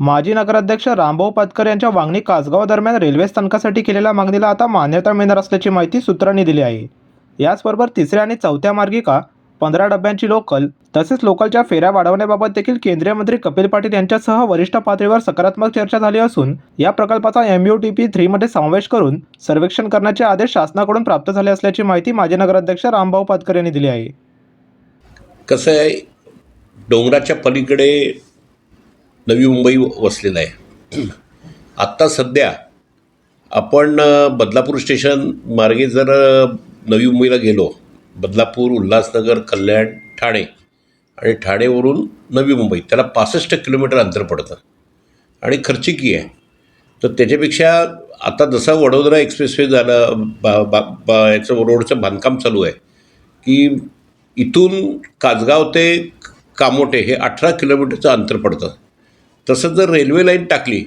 माजी नगराध्यक्ष रामभाऊ पातकर यांच्या वांगणी कासगाव दरम्यान रेल्वे स्थानकासाठी केलेल्या मागणीला आता मान्यता मिळणार असल्याची माहिती सूत्रांनी दिली आहे. याचबरोबर तिसऱ्या आणि चौथ्या मार्गिका पंधरा डब्यांची लोकल तसेच लोकलच्या फेऱ्या वाढवण्याबाबत देखील केंद्रीय मंत्री कपिल पाटील यांच्यासह वरिष्ठ पातळीवर सकारात्मक चर्चा झाली असून या प्रकल्पाचा एम यू टी पी थ्रीमध्ये समावेश करून सर्वेक्षण करण्याचे आदेश शासनाकडून प्राप्त झाले असल्याची माहिती माजी नगराध्यक्ष रामभाऊ पातकर यांनी दिली आहे. कसं आहे? डोंगराच्या पलीकडे नवी मुंबई वसलेलं आहे. आत्ता सध्या आपण बदलापूर स्टेशन मार्गे जर नवी मुंबईला गेलो बदलापूर उल्हासनगर कल्याण ठाणे आणि ठाणेवरून नवी मुंबई त्याला पासष्ट किलोमीटर अंतर पडतं. आणि खर्चिकी आहे. तर त्याच्यापेक्षा आता जसं वडोदरा एक्सप्रेसवे झालं बा बा बा याचं रोडचं बांधकाम चालू आहे की इथून काजगाव ते कामोटे हे अठरा किलोमीटरचं अंतर पडतं. तसं जर रेल्वे लाईन टाकली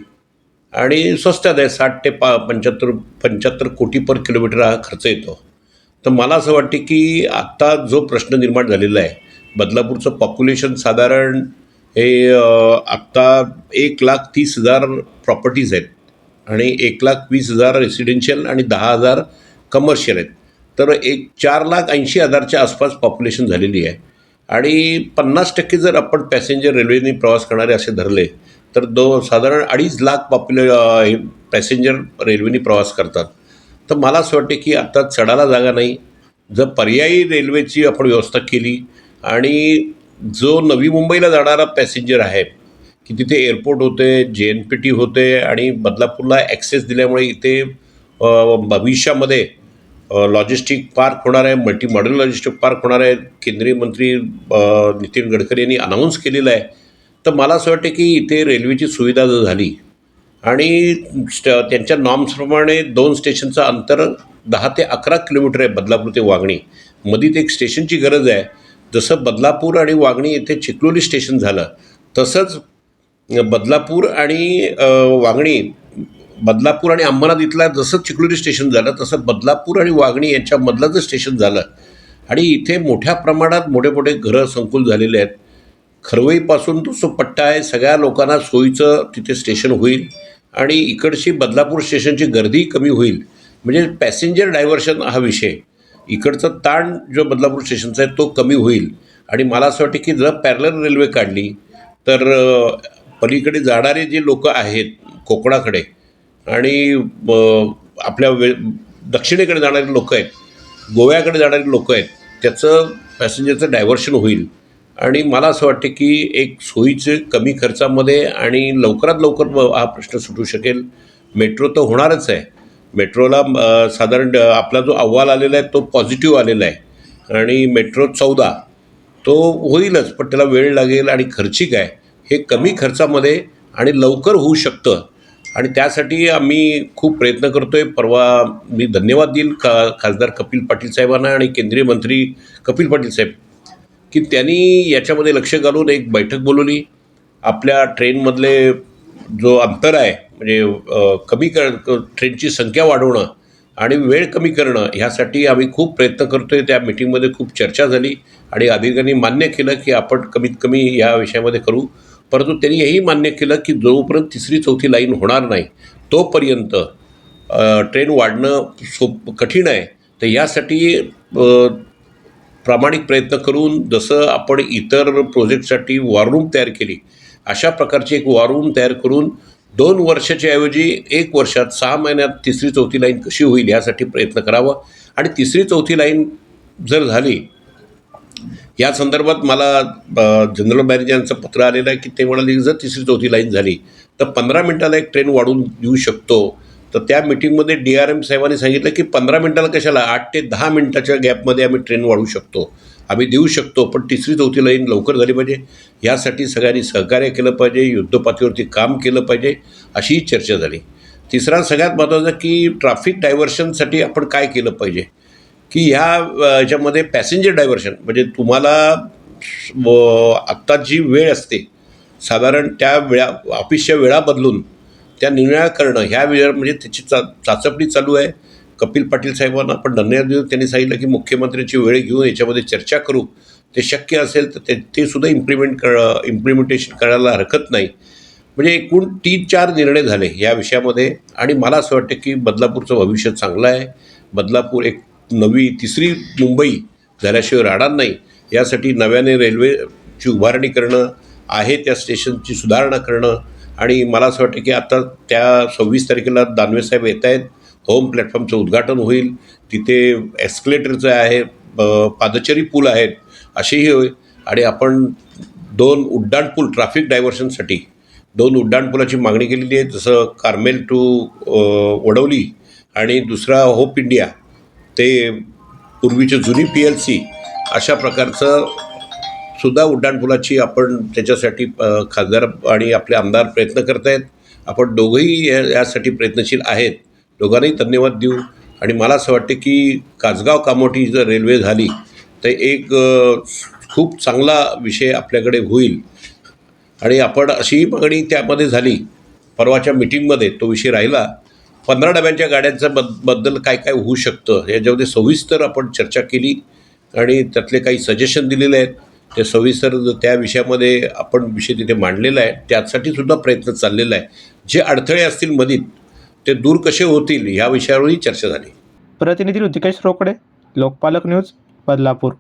आणि स्वस्तात आहे साठ ते पा पंच्याहत्तर पंच्याहत्तर कोटी पर किलोमीटर हा खर्च येतो तर मला असं वाटते की आत्ता जो प्रश्न निर्माण झालेला आहे बदलापूरचं पॉप्युलेशन साधारण हे आत्ता एक लाख तीस हजार प्रॉपर्टीज आहेत आणि एक लाख वीस हजार रेसिडेन्शियल आणि दहा हजार कमर्शियल आहेत. तर एक चार लाख ऐंशी हजारच्या आसपास पॉप्युलेशन झालेली आहे. आणि पन्नास टक्के जर आपण पॅसेंजर रेल्वेने प्रवास करणारे असे धरले तर दो साधारण अडीच लाख पॉप्युले हे पॅसेंजर रेल्वेने प्रवास करतात. तर मला असं वाटते की आता चढायला जागा नाही. जर पर्यायी रेल्वेची आपण व्यवस्था केली आणि जो नवी मुंबईला जाणारा पॅसेंजर आहे की तिथे एअरपोर्ट होते जे एन पी टी होते आणि बदलापूरला ॲक्सेस दिल्यामुळे इथे भविष्यामध्ये लॉजिस्टिक पार्क होणार आहे मल्टी मॉडेल लॉजिस्टिक पार्क होणार आहे. केंद्रीय मंत्री नितीन गडकरी यांनी अनाऊन्स केलेलं आहे तर मला असं वाटतं की इथे रेल्वेची सुविधा जर झाली आणि स्ट त्यांच्या नॉर्म्सप्रमाणे दोन स्टेशनचं अंतर दहा ते अकरा किलोमीटर आहे बदलापूर ते वागणी. मधीत एक स्टेशनची गरज आहे. जसं बदलापूर आणि वागणी येथे चिखलोली स्टेशन झालं तसंच बदलापूर आणि वागणी बदलापूर आणि अंबरनाथ इथला जसं चिखलोली स्टेशन झालं तसं बदलापूर आणि वागणी यांच्यामधलं जर स्टेशन झालं आणि इथे मोठ्या प्रमाणात मोठे मोठे घरं संकुल झालेले आहेत खरवईपासून तो जो पट्टा आहे सगळ्या लोकांना सोयीचं तिथे स्टेशन होईल आणि इकडची बदलापूर स्टेशनची गर्दी कमी होईल. म्हणजे पॅसेंजर डायव्हर्शन हा विषय. इकडचं ताण जो बदलापूर स्टेशनचा आहे तो कमी होईल. आणि मला असं वाटतं की जर पॅरलर रेल्वे काढली तर पलीकडे जाणारे जे लोक आहेत कोकणाकडे आणि आपल्या वे दक्षिणेकडे जाणारे लोक आहेत गोव्याकडे जाणारी लोक आहेत त्याचं पॅसेंजरचं डायव्हर्शन होईल. आणि मला असं वाटते की एक सोयीचे कमी खर्चामध्ये आणि लवकरात लवकर हा प्रश्न सुटू शकेल. मेट्रो तर होणारच आहे. मेट्रोला साधारण आपला जो अहवाल आलेला आहे तो पॉझिटिव्ह आलेला आहे. आणि मेट्रो चौदा तो होईलच पण त्याला वेळ लागेल आणि खर्चिक आहे. हे कमी खर्चामध्ये आणि लवकर होऊ शकतं. आणि त्यासाठी आम्ही खूप प्रयत्न करतो आहे परवा मी धन्यवाद देईल खा खासदार कपिल पाटील साहेबांना आणि केंद्रीय मंत्री कपिल पाटील साहेब. की त्यांनी याच्यामध्ये लक्ष घालून एक बैठक बोलवली. आपल्या ट्रेनमधले जो अंतर आहे म्हणजे कमी कर ट्रेनची संख्या वाढवणं आणि वेळ कमी करणं ह्यासाठी आम्ही खूप प्रयत्न करतो आहे त्या मिटिंगमध्ये खूप चर्चा झाली आणि अधिकाऱ्यांनी मान्य केलं की आपण कमीत कमी या विषयामध्ये करू. परंतु त्यांनी हेही मान्य केलं की जोपर्यंत तिसरी चौथी लाईन होणार नाही तोपर्यंत ट्रेन वाढणं सोप कठीण आहे. तर यासाठी प्रामाणिक प्रयत्न करून जसं आपण इतर प्रोजेक्टसाठी वॉररूम तयार केली अशा प्रकारची एक वॉररूम तयार करून दोन वर्षाच्या ऐवजी एक वर्षात सहा महिन्यात तिसरी चौथी लाईन कशी होईल यासाठी प्रयत्न करावा. आणि तिसरी चौथी लाईन जर झाली या संदर्भात मला जनरल मॅनेजर यांचं पत्र आलेलं आहे की ते म्हणाले की जर तिसरी चौथी लाईन झाली तर पंधरा मिनटाला एक ट्रेन वाढवून देऊ शकतो. तर त्या मिटिंगमध्ये डी आर एम साहेबांनी सांगितलं की पंधरा मिनटाला कशाला? आठ ते दहा मिनटाच्या गॅपमध्ये आम्ही ट्रेन वाढवू शकतो. आम्ही देऊ शकतो पण तिसरी चौथी लाईन लवकर झाली पाहिजे. यासाठी सगळ्यांनी सहकार्य केलं पाहिजे युद्धपातळीवरती काम केलं पाहिजे अशीही चर्चा झाली. तिसरा सगळ्यात महत्त्वाचा की ट्रॅफिक डायव्हर्शनसाठी आपण काय केलं पाहिजे? की ह्या याच्यामध्ये पॅसेंजर डायव्हर्शन म्हणजे तुम्हाला आत्ता जी वेळ असते साधारण त्या वेळा ऑफिसच्या वेळा बदलून त्या निर्णया करणं ह्या वेळेवर म्हणजे त्याची चा चाचपणी चालू आहे. कपिल पाटील साहेबांना आपण धन्यवाद देऊ त्यांनी सांगितलं की मुख्यमंत्र्यांची वेळ घेऊन याच्यामध्ये चर्चा करू. ते शक्य असेल तर ते ते सुद्धा इम्प्लिमेंट कर इम्प्लिमेंटेशन करायला हरकत नाही. म्हणजे एकूण तीन चार निर्णय झाले या विषयामध्ये आणि मला असं वाटतं की बदलापूरचं भविष्य चांगलं आहे. बदलापूर एक नवी तिसरी मुंबई झाल्याशिवाय राहणार नाही. यासाठी नव्याने रेल्वेची उभारणी करणं आहे त्या स्टेशनची सुधारणा करणं आणि मला असं वाटतं की आता त्या सव्वीस तारखेला दानवेसाहेब येत आहेत. होम प्लॅटफॉर्मचं उद्घाटन होईल. तिथे एस्कलेटरचं आहे पादचरी पूल आहेत असेही होईल आणि आपण दोन उड्डाणपूल ट्रॅफिक डायव्हर्शनसाठी दोन उड्डाणपुलाची मागणी केलेली आहे. जसं कार्मेल टू वडवली आणि दुसरा होप इंडिया ते पूर्वीचे जुनी पी एल सी अशा प्रकारचं सुद्धा उड्डाणपुलाची आपण त्याच्यासाठी खासदार आणि आपले आमदार प्रयत्न करत आहेत आपण दोघंही या यासाठी प्रयत्नशील आहेत. दोघांनाही धन्यवाद देऊ. आणि मला असं वाटतं की कासगाव कामोठी जर रेल्वे झाली तर एक खूप चांगला विषय आपल्याकडे होईल. आणि आपण अशीही मागणी त्यामध्ये झाली. परवाच्या मिटिंगमध्ये तो विषय राहिला. पंधरा डब्यांच्या गाड्यांचं बदबद्दल काय काय होऊ शकतं याच्यामध्ये सविस्तर आपण चर्चा केली. आणि त्यातले काही सजेशन दिलेले आहेत. ते सविस्तर त्या विषयामध्ये आपण विषय तिथे मांडलेला आहे त्यासाठी सुद्धा प्रयत्न चाललेला आहे. जे अडथळे असतील मधीत ते दूर कसे होतील ह्या विषयावरही चर्चा झाली. प्रतिनिधी ऋतिकेश रोकडे लोकपालक न्यूज बदलापूर.